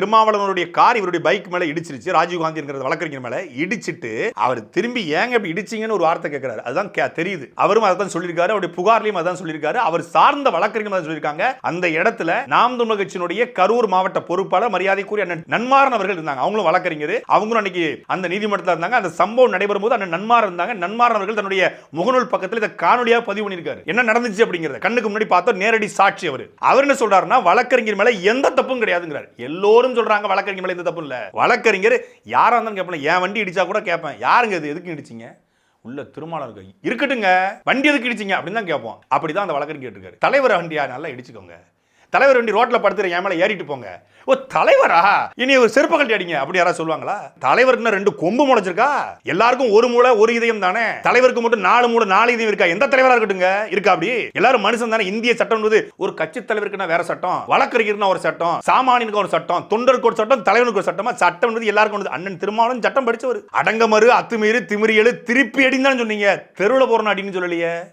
திருமாவளவனுடைய car இவருடைய bike மேலே இடிச்சிருச்சு. ராஜீவ்காந்திங்கிற வழக்கறிஞர் மேலே இடிச்சிட்டு அவர் திரும்பி ஏங்க இப்படி இடிச்சீங்கன்னு ஒரு வார்த்தை கேட்கிறாரு அதுதான் கே- தெரியுது. அவரும் அதான் சொல்லியிருக்காரு. அவருடைய புகார்லையும் அதான் சொல்லியிருக்காரு. அவர் சார்ந்த வழக்கறிஞர் தான் சொல்லியிருக்காங்க. அந்த இடத்துல நாம் தமிழர் கட்சியினுடைய கரூர் மாவட்ட பொறுப்பாளர் மரியாதைக்குரிய அண்ணன் அவர்கள் இருந்தாங்க. அவங்களும் வழக்கறிஞர். அவங்களும் அன்னைக்கு அந்த நீதிமன்றத்தில் இருந்தாங்க. அந்த சம்பவம் நடைபெறும் போது அண்ணன் நன்மாரன் இருந்தாங்க. நன்மாரன் அவர்கள் தன்னுடைய முகநூல் பக்கத்தில் இதை காணொலியாக பதிவு பண்ணியிருக்காரு. என்ன நடந்துச்சு அப்படிங்கறத கண்ணுக்கு முன்னாடி பார்த்தோம். நேரடி சாட்சி அவர். அவர் என்ன சொல்றாருன்னா வழக்கறிஞர் மேலே எந்த தப்பும் கிடையாதுங்கிறார். எல்லோரும் சொல்றாங்க வழக்கறிஞர் மேலே எந்த தப்பு இல்லை. வழக்கறிஞர் யாராக இருந்தாலும் கேட்பேன் என் வண்டி இடிச்சா கூட கேட்பேன் யாருங்க இது? எதுக்கு இடிச்சீங்க? உள்ள திருமாலம் இருக்கு இருக்கட்டுங்க. வண்டி எதுக்கு இடிச்சீங்க? அப்படின்னு தான் கேட்போம் அப்படிதான் அந்த வழக்கறிஞர் கேட்டிருக்காரு. தலைவர் வண்டியா நல்லா இடிச்சுக்கோங்க. தலைவர் வண்டி ரோட்ல படுத்துற என் மேல ஏறிட்டு போங்க. ஓ தலைவரா? இனி ஒரு செருப்பு கட்டி அடிங்க அப்படி யாராவது சொல்லுவாங்களா? தலைவருக்குன்னா ரெண்டு கொம்பு முளைச்சிருக்கா? எல்லாருக்கும் ஒரு மூளை ஒரு இதயம் தானே? தலைவருக்கு மட்டும் நாலு மூளை நாலு இதயம் இருக்கா? எந்த தலைவரா இருக்கட்டுங்க இருக்கா அப்படி? எல்லாரும் மனுஷன் தானே. இந்திய சட்டம் என்பது ஒரு கட்சி தலைவருக்குன்னா வேற சட்டம். வழக்கறிஞர்னா ஒரு சட்டம். சாமானியனுக்கு ஒரு சட்டம். தொண்டருக்கு ஒரு சட்டம் தலைவனுக்கு ஒரு சட்டமா? சட்டம் என்பது எல்லாருக்கும் அண்ணன் திருமாவளவன் சட்டம் படிச்சவர். அடங்கமறு அத்துமீறி திமிரியலு திருப்பி அடிந்தான்னு தானே சொன்னீங்க. தெருவில் போறோம் அப்படின்னு சொல்லலையே.